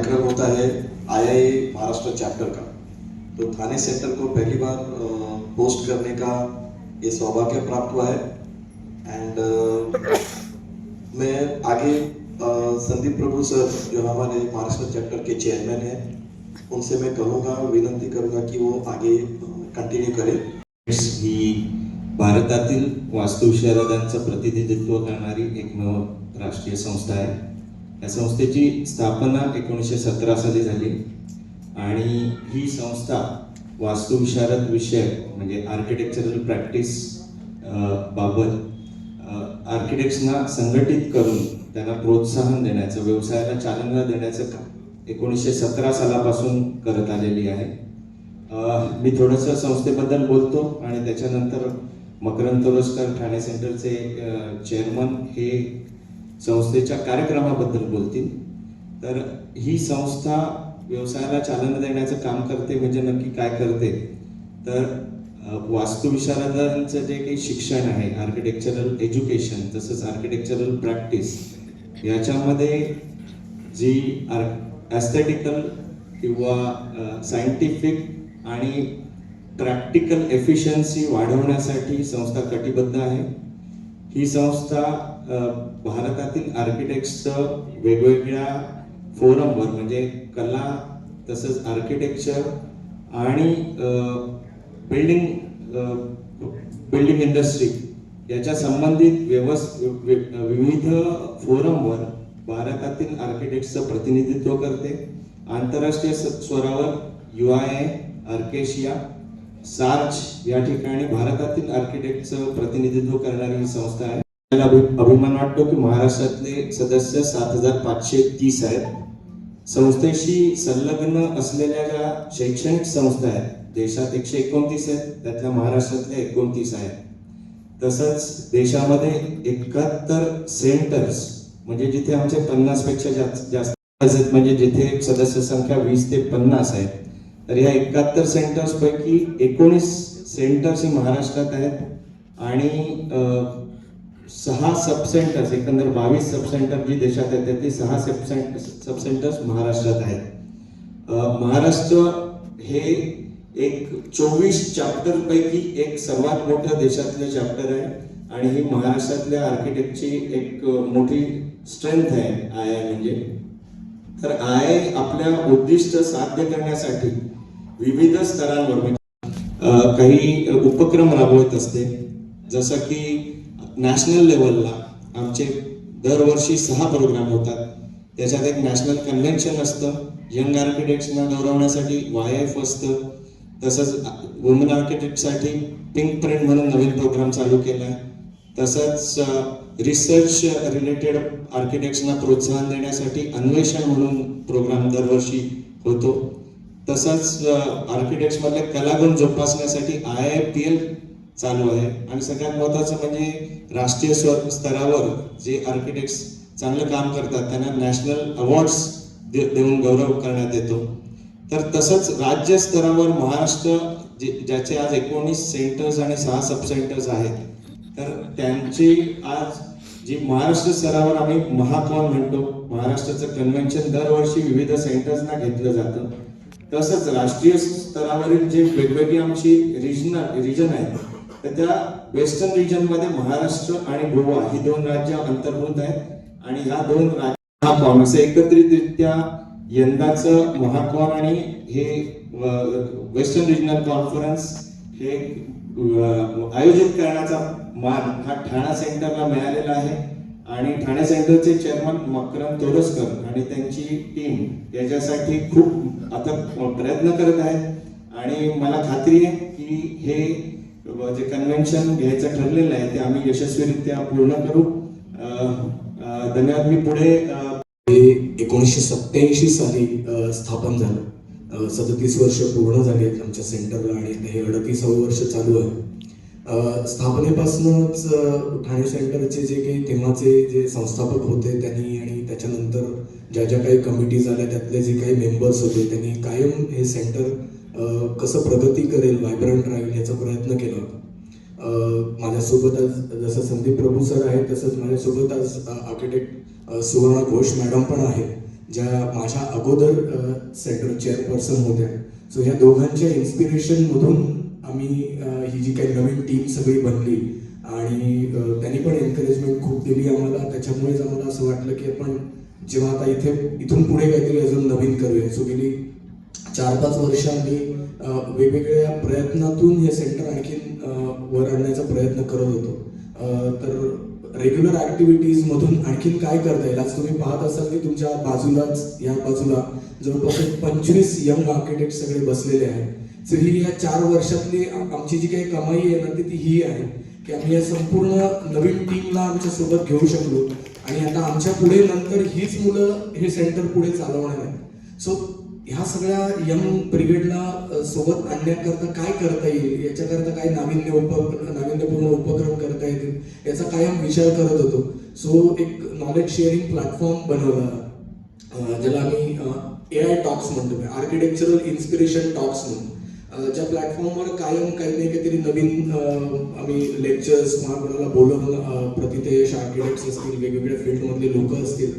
कार्यक्रम होता है आईआई महाराष्ट्र चैप्टर का। तो थाने सेंटर को पहली बार पोस्ट करने का ये सौभाग्य प्राप्त हुआ है। एंड मैं आगे संदीप प्रभु सर जो हमारे महाराष्ट्र चैप्टर के चेयरमैन हैं, उनसे मैं कहूँगा, विनंती करूँगा कि वो आगे कंटिन्यू करें। ही भारतातील वास्तु विशारदांचं प्रतिनिधित्व करणारी एकमेव राष्ट्रीय संस्था आहे. या संस्थेची स्थापना एकोणीसशे सतरा साली झाली. आणि ही संस्था वास्तुविशारद विषय म्हणजे आर्किटेक्चरल प्रॅक्टिस बाबत आर्किटेक्ट्सना संघटित करून त्यांना प्रोत्साहन देण्याचं व्यवसायाला चालना देण्याचं काम एकोणीसशे सतरा सालापासून करत आलेली आहे. मी थोडंसं संस्थेबद्दल बोलतो आणि त्याच्यानंतर मकरंद तोरसकर ठाणे सेंटरचे चेअरमन हे संस्थेच्या कार्यक्रमाबद्दल बोलतील. तर ही संस्था व्यवसायाला चालना देण्याचं काम करते म्हणजे नक्की काय करते? तर वास्तुविशारदांचं जे काही शिक्षण आहे आर्किटेक्चरल एज्युकेशन तसंच आर्किटेक्चरल प्रॅक्टिस याच्यामध्ये जी ॲस्थेटिकल किंवा सायंटिफिक आणि प्रॅक्टिकल एफिशियन्सी वाढवण्यासाठी संस्था कटिबद्ध आहे. ही संस्था भारतातील आर्किटेक्ट्सचं वेगवेगळ्या फोरमवर म्हणजे कला तसंच आर्किटेक्चर आणि बिल्डिंग बिल्डिंग इंडस्ट्री याच्या संबंधित व्यवस् विविध फोरमवर भारतातील आर्किटेक्ट्सचं प्रतिनिधित्व करते. आंतरराष्ट्रीय स्वरावर यू आय ए आर्केशिया सार्च या ठिकाणी भारतातील आर्किटेक्टचं प्रतिनिधित्व करणारी ही संस्था आहे. अभिमान वाटतो की महाराष्ट्रातले सदस्य सात हजार पाचशे तीस आहेत. संस्थेशी संलग्न असलेल्या ज्या शैक्षणिक संस्था आहेत देशात एकशे एकोणतीस आहेत त्यातल्या महाराष्ट्रातल्या एकोणतीस आहेत. तसंच देशामध्ये एकाहत्तर सेंटर्स म्हणजे जिथे आमचे पन्नासपेक्षा जास्त जास्त आहेत म्हणजे जिथे सदस्य संख्या वीस ते पन्नास आहेत तर ह्या एकाहत्तर सेंटर्स पैकी एकोणीस सेंटर्स ही महाराष्ट्रात आहेत. आणि सहा सब सेंटर्स एकंदर बावीस सब सेंटर जी देशात आहेत त्यातली सहा सब सेंट सब सेंटर्स महाराष्ट्रात आहेत. महाराष्ट्र हे एक चोवीस चॅप्टरपैकी एक सर्वात मोठं देशातलं चॅप्टर आहे आणि ही महाराष्ट्रातल्या आर्किटेक्टची एक मोठी स्ट्रेंथ आहे आय आय म्हणजे. तर आय आपल्या उद्दिष्ट साध्य करण्यासाठी विविध स्तरांवर म्हणजे, काही उपक्रम राबवत असते. जसं की नॅशनल लेवलला आमचे दरवर्षी सहा प्रोग्राम होतात. त्याच्यात एक नॅशनल कन्व्हेन्शन असतं. यंग आर्किटेक्ट्सना गौरवण्यासाठी वाय एफ असतं. तसंच वुमन आर्किटेक्टसाठी पिंक प्रिंट म्हणून नवीन प्रोग्राम चालू केला आहे तसंच रिसर्च रिलेटेड आर्किटेक्ट्सना प्रोत्साहन देण्यासाठी अन्वेषण म्हणून प्रोग्राम दरवर्षी होतो. तसंच आर्किटेक्ट्समधले कलागुण जोपासण्यासाठी आय आय पी एल चालू आहे. आणि सगळ्यात महत्वाचं म्हणजे राष्ट्रीय स्तरावर जे आर्किटेक्ट्स चांगलं काम करतात त्यांना नॅशनल अवॉर्ड्स देऊन गौरव करण्यात येतो. तर तसंच राज्य स्तरावर महाराष्ट्र जे ज्याचे आज एकोणीस सेंटर्स आणि सहा सब सेंटर्स आहेत तर त्यांची आज जी महाराष्ट्र स्तरावर आम्ही महाकॉन म्हणतो महाराष्ट्राचं कन्व्हेन्शन दरवर्षी विविध सेंटर्सना घेतलं जातं. तसंच राष्ट्रीय स्तरावरील जे वेगवेगळी आमची रिजनल रिजन आहेत तर त्या वेस्टर्न रिजनमध्ये महाराष्ट्र आणि गोवा ही दोन राज्य अंतर्भूत आहेत. आणि ह्या दोन राज्य महाकॉन असं एकत्रितरित्या यंदाचं महाकॉन आणि हे वेस्टर्न रिजनल कॉन्फरन्स हे आयोजित करण्याचा मान हा ठाणा सेंटरला मिळालेला आहे. आणि ठाणे सेंटरचे चेअरमन मकरंद तोरसकर आणि त्यांची टीम याच्यासाठी खूप आता प्रयत्न करत आहेत. आणि मला खात्री आहे की हे जे कन्व्हेन्शन घ्यायचं ठरलेलं आहे ते आम्ही यशस्वीरित्या पूर्ण करू. धन्यवाद. मी पुढे एकोणीसशे सत्याऐंशी साली स्थापन झालं. सदतीस वर्ष पूर्ण झाली आहेत आमच्या सेंटरला आणि हे अडतीसावं वर्ष चालू आहे. स्थापनेपासूनच ठाणे सेंटरचे जे काही तेव्हाचे जे संस्थापक होते त्यांनी आणि त्याच्यानंतर ज्या ज्या काही कमिटीज आल्या त्यातले जे काही मेंबर्स होते त्यांनी कायम हे सेंटर कसं प्रगती करेल व्हायब्रंट राहील याचा प्रयत्न केला होता. माझ्यासोबत आज जसं संदीप प्रभू सर आहेत तसंच माझ्यासोबत आज आर्किटेक्ट सुवर्ण घोष मॅडम पण आहेत ज्या माझ्या अगोदर सेंटर चेअरपर्सन होत्या. सो ह्या दोघांच्या इन्स्पिरेशनमधून आम्ही ही जी काही नवीन टीम सगळी बनली आणि त्यांनी पण एनकरेजमेंट खूप दिली आम्हाला. त्याच्यामुळेच आम्हाला असं वाटलं की आपण जेव्हा आता इथे इथून पुढे काहीतरी अजून नवीन करूया. सो गेली चार पाच वर्ष आम्ही वेगवेगळ्या प्रयत्नातून हे सेंटर आणखीन वर आणण्याचा प्रयत्न करत होतो. तर रेग्युलर ऍक्टिव्हिटीज मधून आणखीन काय करता येईल? आज तुम्ही पाहत असाल की तुमच्या बाजूलाच या बाजूला जवळपास पंचवीस यंग आर्किटेक्ट सगळे बसलेले आहेत. सो ही या चार वर्षातली आमची जी काही कमाई आहे ना ती ती ही आहे की आम्ही या संपूर्ण नवीन टीमला आमच्यासोबत घेऊ शकलो. आणि आता आमच्या पुढे नंतर हीच मुलं हे सेंटर पुढे चालवणार आहेत. सो ह्या सगळ्या यंग ब्रिगेडला सोबत आणण्याकरता काय करता येईल? याच्याकरता काय नाविन्य उप नाविन्यपूर्ण उपक्रम करता येतील? याचा कायम विचार करत होतो. सो एक नॉलेज शेअरिंग प्लॅटफॉर्म बनवला. ज्याला आम्ही ए आय टॉक्स म्हणतो. आर्किटेक्चरल इन्स्पिरेशन टॉक्स म्हणून. ज्या प्लॅटफॉर्मवर कायम काही नाही काहीतरी नवीन आम्ही लेक्चर्स किंवा कोणाला बोलवून अ, आर्किटेक्ट्स असतील वेगवेगळ्या फील्डमधले लोक असतील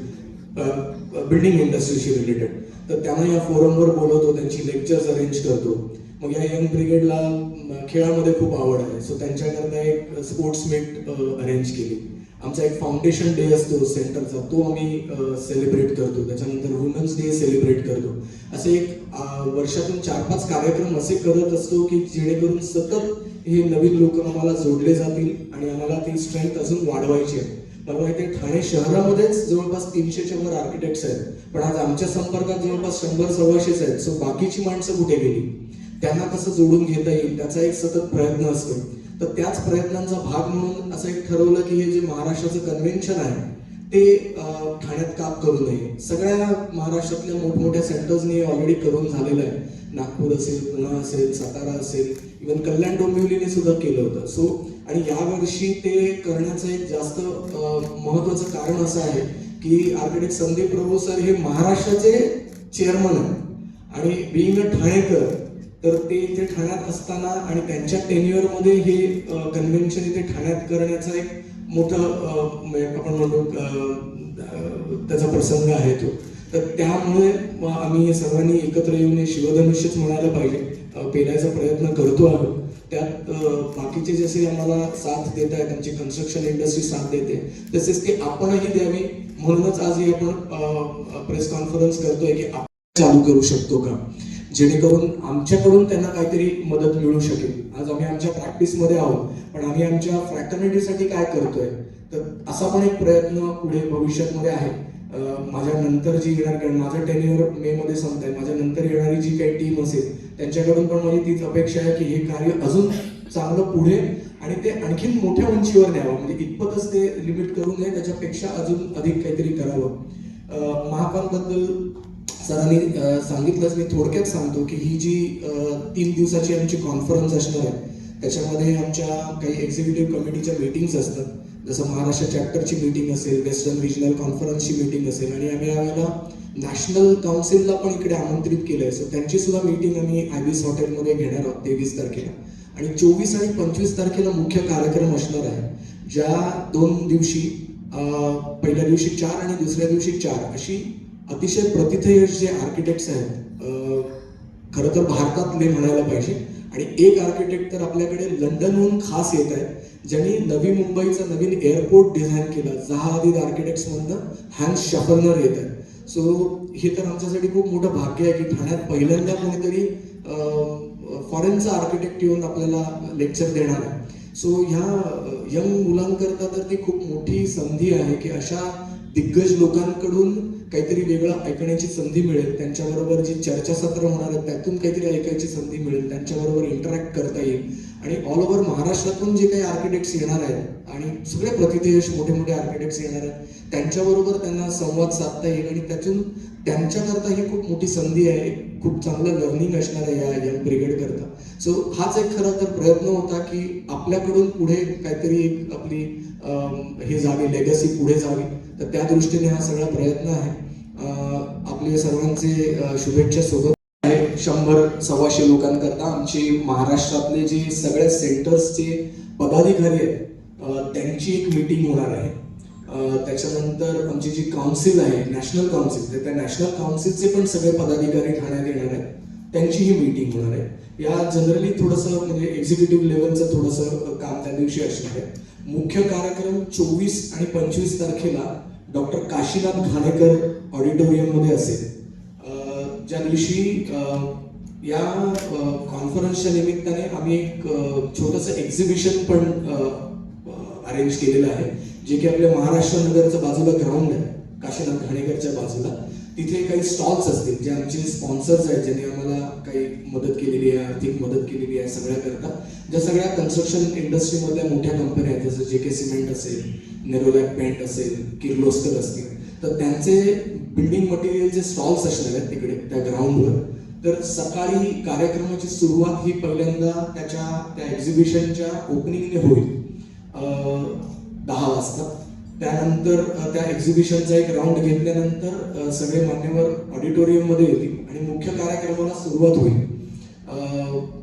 बिल्डिंग इंडस्ट्रीशी रिलेटेड तर त्यांना या फोरमवर बोलवतो त्यांची लेक्चर्स अरेंज करतो. मग या यंग ब्रिगेडला खेळामध्ये खूप आवड आहे. सो त्यांच्याकरता एक स्पोर्ट्स मीट अरेंज केली. आमचा एक फाउंडेशन डे असतो सेंटरचा तो आम्ही सेलिब्रेट करतो. त्याच्यानंतर वुमन्स डे सेलिब्रेट करतो. असे एक वर्षातून चार पाच कार्यक्रम असे करत असतो की जेणेकरून सतत हे नवीन लोक आम्हाला जोडले जातील आणि आम्हाला ती स्ट्रेंथ अजून वाढवायची आहे. मला माहिती ठाणे शहरामध्येच जवळपास तीनशेच्या वर आर्किटेक्ट्स आहेत. पण आज आमच्या संपर्कात जवळपास शंभर सव्वाशेच आहेत. सो बाकीची माणसं कुठे गेली? त्यांना कसं जोडून घेता येईल? त्याचा एक सतत प्रयत्न असतो. तर त्याच प्रयत्नांचा भाग म्हणून असं एक ठरवलं की हे जे महाराष्ट्राचं कन्व्हेन्शन आहे ते ठाण्यात काम करू नये. सगळ्या महाराष्ट्रातल्या मोठमोठ्या सेंटर्सनी ऑलरेडी करून झालेलं आहे. नागपूर असेल पुणे असेल सातारा असेल इवन कल्याण डोंबिवलीने सुद्धा केलं होतं. सो आणि यावर्षी ते करण्याचं एक जास्त महत्वाचं महत्त्वाचं कारण असं आहे की आर्किटेक्ट संदीप प्रभू सर हे महाराष्ट्राचे चेअरमन आहेत. आणि बिईंग अ ठाणेकर तर ते इथे ठाण्यात असताना आणि त्यांच्या टेन्युअरमध्ये हे कन्व्हेन्शन इथे ठाण्यात करण्याचा एक मोठं म्हणजे आपण म्हणतो त्याचा प्रसंग आहे तो. तर त्यामुळे आम्ही सर्वांनी एकत्र येऊन हे शिवधनुष्यच म्हणायला पाहिजे. पेरायचा प्रयत्न करतो आहोत त्यात बाकीचे जसे आम्हाला साथ देत आहेत आमची कन्स्ट्रक्शन इंडस्ट्री साथ देते तसेच ते आपणही द्यावी. म्हणूनच आज ही आपण प्रेस कॉन्फरन्स करतोय की आपण चालू करू शकतो का? जेणेकरून आमच्याकडून त्यांना काहीतरी मदत मिळू शकेल. आज आम्ही आमच्या प्रॅक्टिसमध्ये आहोत पण आम्ही आमच्या फ्रॅटर्निटीसाठी काय करतोय तर असा पण एक प्रयत्न पुढे भविष्यामध्ये आहे. माझ्या नंतर जी येणार कारण माझं टेन्युअर मे मध्ये संपत आहे माझ्या नंतर येणारी जी काही टीम असेल त्यांच्याकडून पण माझी तीच अपेक्षा आहे की हे कार्य अजून चांगलं पुढे आणि ते आणखीन मोठ्या उंचीवर न्यावं. म्हणजे इतपतच ते लिमिट करू नये त्याच्यापेक्षा अजून अधिक काहीतरी करावं. अं, सरांनी सांगितलंच मी थोडक्यात सांगतो की ही जी तीन दिवसाची आमची कॉन्फरन्स असणार आहे त्याच्यामध्ये आमच्या काही एक्झिक्युटिव्ह कमिटीच्या मीटिंग्स असतात. जसं महाराष्ट्र चॅप्टरची मीटिंग असेल वेस्टर्न रिजनल कॉन्फरन्सची मीटिंग असेल आणि आम्ही आम्हाला नॅशनल काउन्सिलला पण इकडे आमंत्रित केलं आहे सो त्यांची सुद्धा मीटिंग आम्ही आयबीस हॉटेलमध्ये घेणार आहोत तेवीस तारखेला. आणि चोवीस आणि पंचवीस तारखेला मुख्य कार्यक्रम असणार आहे ज्या दोन दिवशी पहिल्या दिवशी चार आणि दुसऱ्या दिवशी चार अशी अतिशय प्रतिथयश जे आर्किटेक्ट्स आहेत खरं तर भारतातले म्हणायला पाहिजे. आणि एक आर्किटेक्ट तर आपल्याकडे लंडनहून खास येत आहे ज्यांनी नवी मुंबईचा नवीन एअरपोर्ट डिझाईन केला. जहादीद आर्किटेक्ट्स मधनं हॅन्स शफरनर येत आहे सो हे तर आमच्यासाठी खूप मोठं भाग्य आहे की ठाण्यात पहिल्यांदा कोणीतरी फॉरेनचा आर्किटेक्ट येऊन आपल्याला लेक्चर देणार आहे. सो ह्या यंग मुलांकरता तर ती खूप मोठी संधी आहे की अशा दिग्गज लोकांकडून काहीतरी वेगळं ऐकण्याची संधी मिळेल. त्यांच्याबरोबर जी चर्चासत्र होणार आहेत त्यातून काहीतरी ऐकायची संधी मिळेल. त्यांच्याबरोबर इंटरॅक्ट करता येईल. आणि ऑल ओव्हर महाराष्ट्रातून जे काही आर्किटेक्ट्स येणार आहेत आणि सगळे प्रतिथयश मोठे मोठे आर्किटेक्ट्स येणार आहेत त्यांच्याबरोबर त्यांना संवाद साधता येईल. आणि त्यातून त्यांच्याकरता ही खूप मोठी संधी आहे. खूप चांगलं लर्निंग असणार आहे या यंग ब्रिगेड करता. सो हाच एक खरं तर प्रयत्न होता की आपल्याकडून पुढे काहीतरी एक आपली हे जावी लेगसी पुढे जावी तर त्या दृष्टीने हा सगळा प्रयत्न आहे. आपले सर्वांचे शुभेच्छा सोबत आहे. शंभर सव्वाशे लोकांकरता आमची महाराष्ट्रातले जे सगळ्या सेंटर्सचे पदाधिकारी आहेत त्यांची एक मीटिंग होणार आहे. त्याच्यानंतर आमची जी काउन्सिल आहे नॅशनल काउन्सिल त्या नॅशनल काउन्सिलचे पण सगळे पदाधिकारी ठाण्यात येणार आहेत. त्यांची ही मीटिंग होणार आहे. या जनरली थोडंसं म्हणजे एक्झिक्युटिव्ह लेवलचं थोडंसं काम त्या दिवशी असणार आहे. मुख्य कार्यक्रम चोवीस आणि पंचवीस तारखेला डॉक्टर काशीनाथ घाणेकर ऑडिटोरियममध्ये असेल. ज्या दिवशी या कॉन्फरन्सच्या निमित्ताने आम्ही एक छोटंसं एक्झिबिशन पण अरेंज केलेलं आहे जे की आपल्या महाराष्ट्र नगरच्या बाजूला ग्राउंड आहे काशीनाथ घाणेकरच्या बाजूला. तिथे काही स्टॉल्स असतील जे आमचे स्पॉन्सर्स आहेत ज्यांनी आम्हाला काही मदत केलेली आहे आर्थिक मदत केलेली आहे सगळ्याकरता ज्या सगळ्या कन्स्ट्रक्शन इंडस्ट्रीमधल्या मोठ्या कंपन्या आहेत जसं जे के सिमेंट असेल नेरोलॅक पेंट असेल किर्लोस्कर असतील तर त्यांचे बिल्डिंग मटेरियलचे स्टॉल्स असणार आहेत तिकडे त्या ग्राउंडवर तर सकाळी कार्यक्रमाची सुरुवात ही पहिल्यांदा त्याच्या त्या एक्झिबिशनच्या ओपनिंगने होईल. दहा वाजता. त्यानंतर त्या एक्झिबिशनचा एक राऊंड घेतल्यानंतर सगळे मान्यवर ऑडिटोरियममध्ये येतील आणि मुख्य कार्यक्रमाला सुरुवात होईल.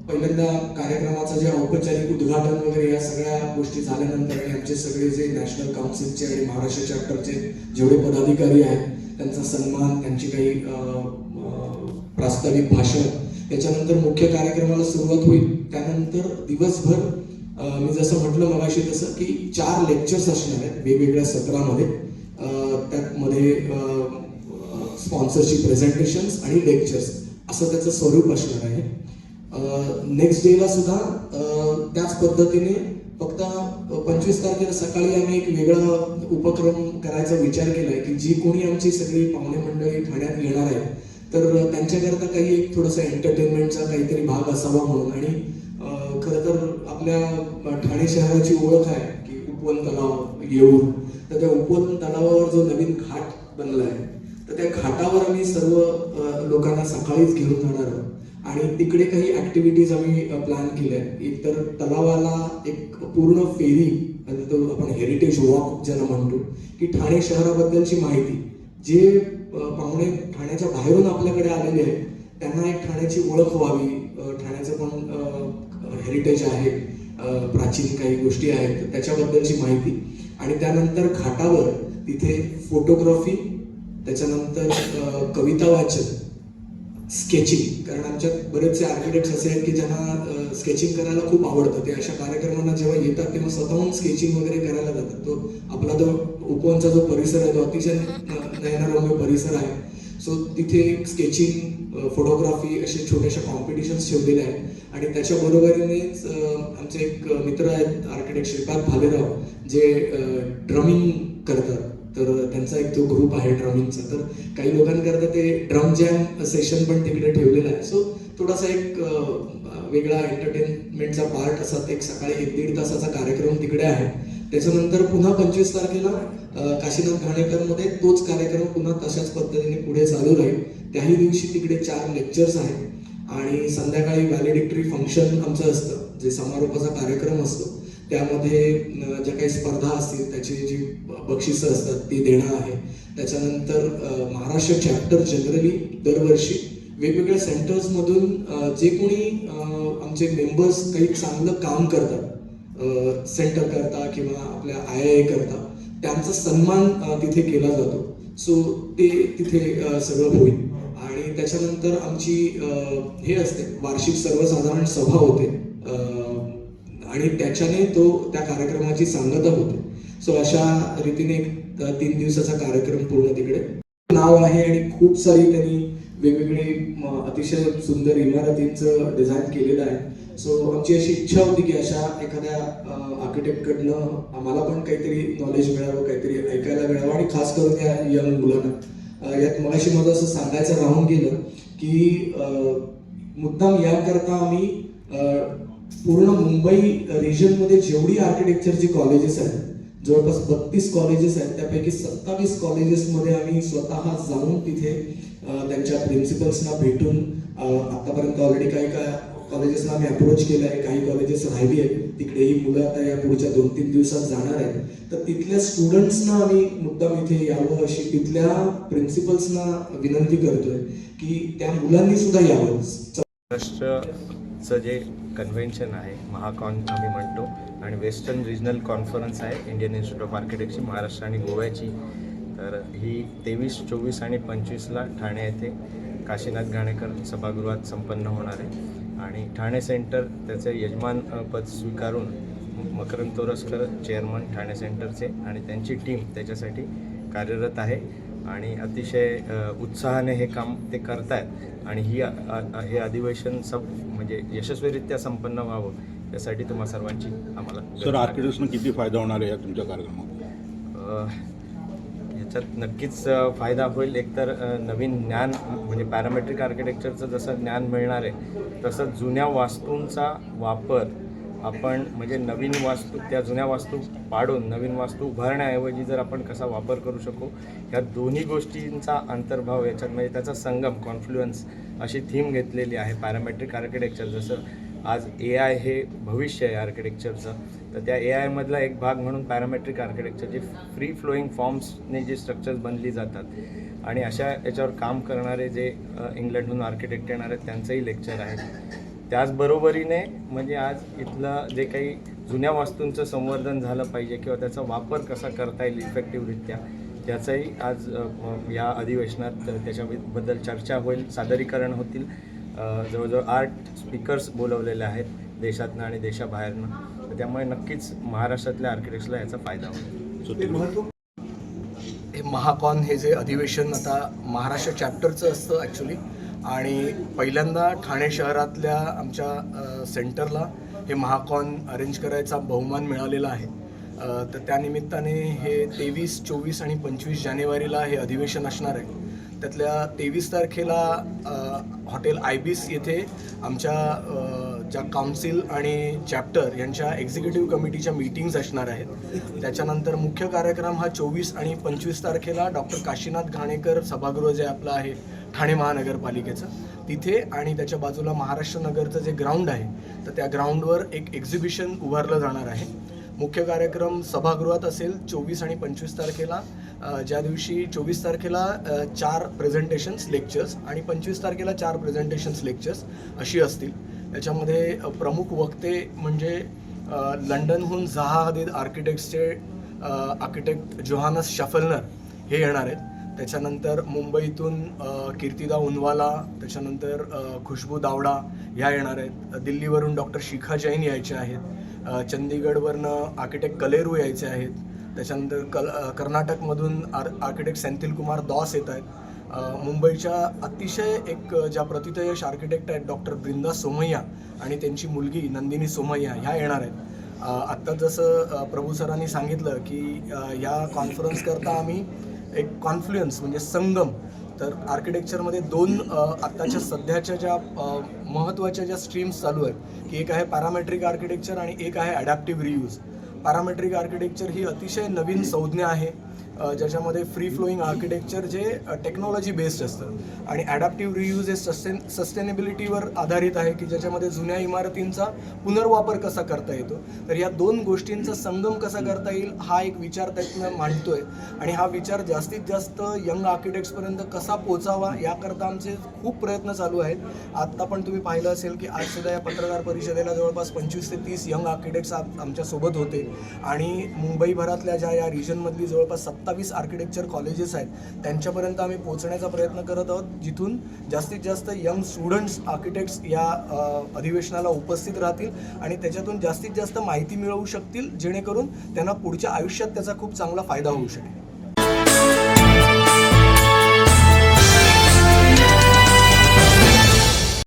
पहिल्यांदा कार्यक्रमाचं जे औपचारिक उद्घाटन वगैरे या सगळ्या गोष्टी झाल्यानंतर आणि आमचे सगळे जे नॅशनल काउन्सिलचे आणि महाराष्ट्र चॅप्टरचे जेवढे पदाधिकारी आहेत त्यांचा सन्मान त्यांची काही प्रास्ताविक भाषण त्याच्यानंतर मुख्य कार्यक्रमाला सुरुवात होईल. त्यानंतर दिवसभर मी जसं म्हटलं मगाशी तसं की चार लेक्चर्स असणार आहेत वेगवेगळ्या सत्रामध्ये. त्यामध्ये स्पॉन्सरची प्रेझेंटेशन्स आणि लेक्चर्स असं त्याचं स्वरूप असणार आहे. नेक्स्ट डेला सुद्धा त्याच पद्धतीने फक्त पंचवीस तारखेला सकाळी आम्ही एक वेगळा उपक्रम करायचा विचार केला आहे की जी कोणी आमची सगळी पाहुणे मंडळी ठाण्यात येणार आहे तर त्यांच्याकरता काही एक थोडंसं एंटरटेनमेंटचा काहीतरी भाग असावा म्हणून. आणि खरं तर आपल्या ठाणे शहराची ओळख आहे की उपवन तलाव येऊर तर त्या उपवन तलावावर जो नवीन घाट बनला आहे तर त्या घाटावर आम्ही सर्व लोकांना सकाळीच घेऊन जाणार आहोत. आणि तिकडे काही ऍक्टिव्हिटीज आम्ही प्लॅन केल्या आहेत. एक तर तलावाला एक पूर्ण फेरी म्हणजे तो आपण हेरिटेज वॉक ज्याला म्हणतो की ठाणे शहराबद्दलची माहिती. जे पाहुणे ठाण्याच्या बाहेरून आपल्याकडे आलेले आहेत त्यांना एक ठाण्याची ओळख व्हावी. ठाण्याचं पण हेरिटेज आहे. प्राचीन काही गोष्टी आहेत त्याच्याबद्दलची माहिती. आणि त्यानंतर घाटावर तिथे फोटोग्राफी त्याच्यानंतर कविता वाचन स्केचिंग. कारण आमच्यात बरेचसे आर्किटेक्ट्स असे आहेत की ज्यांना स्केचिंग करायला खूप आवडतं. ते अशा कार्यक्रमांना जेव्हा येतात तेव्हा स्वतःहून स्केचिंग वगैरे करायला जातात. तो आपला जो उपवनचा जो परिसर आहे तो अतिशय न- नयनारम्य परिसर आहे. सो तिथे स्केचिंग फोटोग्राफी असे छोट्याशा कॉम्पिटिशन्स ठेवलेले आहेत. आणि त्याच्या बरोबरीनेच आमचे एक मित्र आहेत आर्किटेक्ट श्रीपाद भालेराव जे ड्रमिंग करतात. तर त्यांचा एक तो ग्रुप आहे ड्रमिंगचा तर काही लोकांकरता ते ड्रम जॅम सेशन पण तिकडे ठेवलेलं आहे. सो थोडासा एक वेगळा एंटरटेनमेंटचा पार्ट असा ते एक सकाळी एक दीड तासाचा कार्यक्रम तिकडे आहे. त्याच्यानंतर पुन्हा पंचवीस तारखेला काशीनाथ घाणेकरमध्ये तोच कार्यक्रम पुन्हा तशाच पद्धतीने पुढे चालू राहील. त्याही दिवशी तिकडे चार लेक्चर्स आहेत. आणि संध्याकाळी व्हॅलिडिक्टरी फंक्शन आमचं असतं जे समारोपाचा कार्यक्रम असतो. त्यामध्ये ज्या काही स्पर्धा असतील त्याची जी बक्षिसं असतात ती देणं आहे. त्याच्यानंतर महाराष्ट्र चॅप्टर जनरली दरवर्षी वेगवेगळ्या सेंटर्समधून जे कोणी आमचे मेंबर्स काही चांगलं काम करतात सेंटर करता किंवा आपल्या आय आय करता त्यांचा सन्मान तिथे केला जातो. सो ते तिथे सगळं होईल. आणि त्याच्यानंतर आमची हे असते वार्षिक सर्वसाधारण सभा होते. आणि त्याच्याने तो त्या कार्यक्रमाची सांगता होते. सो अशा रीतीने एक तीन दिवसाचा कार्यक्रम पूर्ण तिकडे. नाव आहे आणि खूप सारी त्यांनी वेगवेगळी अतिशय सुंदर इमारतींचं डिझाईन केलेलं आहे. सो आमची अशी इच्छा होती की अशा एखाद्या आर्किटेक्टकडनं आम्हाला पण काहीतरी नॉलेज मिळावं काहीतरी ऐकायला मिळावं आणि खास करून या यंग मुलांना. यात मगाशी माझं असं सांगायचं राहून गेलं की मुद्दाम याकरता आम्ही पूर्ण मुंबई रिजनमध्ये जेवढी आर्किटेक्चरची कॉलेजेस आहेत जवळपास बत्तीस कॉलेजेस आहेत त्यापैकी सत्तावीस कॉलेजेसमध्ये आम्ही स्वतः जाऊन तिथे त्यांच्या प्रिन्सिपल्सना भेटून आत्तापर्यंत ऑलरेडी काही काय कॉलेजेसना आम्ही अप्रोच केलं आहे. काही कॉलेजेस राहिली आहेत. तिकडेही मुलं आता या पुढच्या दोन तीन दिवसात जाणार आहेत. तर तिथल्या स्टुडंट्सना आम्ही मुद्दाम इथे यावं अशी तिथल्या प्रिन्सिपल्सना विनंती करतोय की त्या मुलांनी सुद्धा यावं. महाराष्ट्रचं जे कन्व्हेन्शन आहे महाकॉन आम्ही म्हणतो आणि वेस्टर्न रिजनल कॉन्फरन्स आहे इंडियन इन्स्टिट्यूट ऑफ आर्किटेक्टची महाराष्ट्र आणि गोव्याची. तर ही तेवीस चोवीस आणि पंचवीसला ठाणे येथे काशीनाथ घाणेकर सभागृहात संपन्न होणार आहे. आणि ठाणे सेंटर त्याचे यजमान अ, पद स्वीकारून मकरंद तोरसकर चेअरमन ठाणे सेंटरचे आणि त्यांची टीम त्याच्यासाठी कार्यरत आहे. आणि अतिशय उत्साहाने हे काम ते करतायत. आणि ही हे अधिवेशन सब म्हणजे यशस्वीरित्या संपन्न व्हावं यासाठी तुम्हा सर्वांची आम्हाला सर आर्किटेक्ट्सना किती फायदा होणार आहे या तुमच्या कार्यक्रमात? त्याच्यात याच्यात नक्कीच फायदा होईल. एकतर नवीन ज्ञान म्हणजे पॅरामेट्रिक आर्किटेक्चरचं जसं ज्ञान मिळणार आहे तसं जुन्या वास्तूंचा वापर आपण म्हणजे नवीन वास्तू त्या जुन्या वास्तू पाडून नवीन वास्तू उभारण्याऐवजी जर आपण कसा वापर करू शकू या दोन्ही गोष्टींचा अंतर्भाव याच्यात म्हणजे त्याचा संगम कॉन्फ्लुएन्स अशी थीम घेतलेली आहे पॅरामेट्रिक आर्किटेक्चर जसं आज ए आय हे भविष्य आहे आर्किटेक्चरचं तर त्या ए आयमधला एक भाग म्हणून पॅरामेट्रिक आर्किटेक्चर जे फ्री फ्लोईंग फॉर्म्सने जे स्ट्रक्चर्स बनली जातात. आणि अशा याच्यावर काम करणारे जे इंग्लंडहून आर्किटेक्ट येणार आहेत त्यांचंही लेक्चर आहे. त्याचबरोबरीने म्हणजे आज इथलं जे काही जुन्या वास्तूंचं संवर्धन झालं पाहिजे किंवा त्याचा वापर कसा करता येईल इफेक्टिव्हरित्या त्याचंही आज या अधिवेशनात त्याच्याबद्दल चर्चा होईल सादरीकरण होतील. जवळजवळ आठ स्पीकर्स बोलवलेले आहेत देशातनं आणि देशाबाहेरनं. तर त्यामुळे नक्कीच महाराष्ट्रातल्या आर्किटेक्ट्सला याचा फायदा तुम्ही- हे महाकॉन हे जे अधिवेशन आता महाराष्ट्र चॅप्टरचं असतं ॲक्च्युली आणि पहिल्यांदा ठाणे शहरातल्या आमच्या सेंटरला हे महाकॉन अरेंज करायचा बहुमान मिळालेला आहे. तर त्यानिमित्ताने हे तेवीस चोवीस आणि पंचवीस जानेवारीला हे अधिवेशन असणार आहे. त्यातल्या तेवीस तारखेला हॉटेल आयबीस येथे आमच्या ज्या काउन्सिल आणि चॅप्टर यांच्या एक्झिक्युटिव्ह कमिटीच्या मीटिंग्ज असणार आहेत. त्याच्यानंतर मुख्य कार्यक्रम हा चोवीस आणि पंचवीस तारखेला डॉक्टर काशीनाथ घाणेकर सभागृह जे आपलं आहे ठाणे महानगरपालिकेचं तिथे आणि त्याच्या बाजूला महाराष्ट्र नगरचं जे ग्राउंड आहे तर त्या ग्राउंडवर एक एक्झिबिशन उभारलं जाणार आहे. मुख्य कार्यक्रम सभागृहात असेल चोवीस आणि पंचवीस तारखेला. ज्या दिवशी चोवीस तारखेला चार प्रेझेंटेशन्स लेक्चर्स आणि पंचवीस तारखेला चार प्रेझेंटेशन्स लेक्चर्स अशी असतील. याच्यामध्ये प्रमुख वक्ते म्हणजे लंडनहून झहा हदीद आर्किटेक्ट्सचे आर्किटेक्ट जोहानस शफलनर हे येणार आहेत. त्याच्यानंतर मुंबईतून कीर्तिदा उनवाला त्याच्यानंतर खुशबू दावडा ह्या येणार आहेत. दिल्लीवरून डॉक्टर शिखा जैन यायचे आहेत. चंदीगडवरनं आर्किटेक्ट कलेरू यायचे आहेत. त्याच्यानंतर कल कर्नाटकमधून आर आर्किटेक्ट सेंथिल कुमार दॉस येत आहेत. मुंबईच्या अतिशय एक ज्या प्रतितयश आर्किटेक्ट आहेत डॉक्टर ब्रिंदा सोमय्या आणि त्यांची मुलगी नंदिनी सोमय्या ह्या येणार आहेत. आत्ता जसं प्रभू सरांनी सांगितलं की अ, या कॉन्फरन्सकरता आम्ही एक कॉन्फ्लुएन्स म्हणजे संगम. तर आर्किटेक्चरमध्ये दोन आत्ताच्या सध्याच्या ज्या महत्त्वाच्या ज्या स्ट्रीम्स चालू आहेत की एक आहे पॅरामेट्रिक आर्किटेक्चर आणि एक आहे अडॅप्टिव्ह रियूज पॅरामेट्रिक आर्किटेक्चर ही अतिशय नवीन संज्ञा आहे. ज्याच्यामध्ये फ्री फ्लोईंग आर्किटेक्चर जे टेक्नॉलॉजी बेस्ड असतं. आणि ॲडॅप्टिव्ह रियूज हे सस्टेन सस्टेनेबिलिटीवर आधारित आहे की ज्याच्यामध्ये जुन्या इमारतींचा पुनर्वापर कसा करता येतो. तर या दोन गोष्टींचा संगम कसा करता येईल हा एक विचार त्यातनं मांडतोय. आणि हा विचार जास्तीत जास्त यंग आर्किटेक्ट्सपर्यंत कसा पोचावा याकरता आमचे खूप प्रयत्न चालू आहेत. आत्ता पण तुम्ही पाहिलं असेल की आज सुद्धा या पत्रकार परिषदेला जवळपास पंचवीस ते तीस यंग आर्किटेक्ट्स आमच्यासोबत होते. आणि मुंबईभरातल्या ज्या या रिजनमधली जवळपास सत्तावीस आर्किटेक्चर कॉलेजेस आहेत. त्यांच्यापर्यंत आम्ही पोहोचण्याचा प्रयत्न करत आहोत. जिथून जास्तीत जास्त यंग स्टुडंट्स आर्किटेक्ट्स या अधिवेशनाला उपस्थित राहतील आणि त्याच्यातून जास्तीत जास्त माहिती मिळवू शकतील जेणेकरून त्यांना पुढच्या आयुष्यात त्याचा खूप चांगला फायदा होऊ शकेल.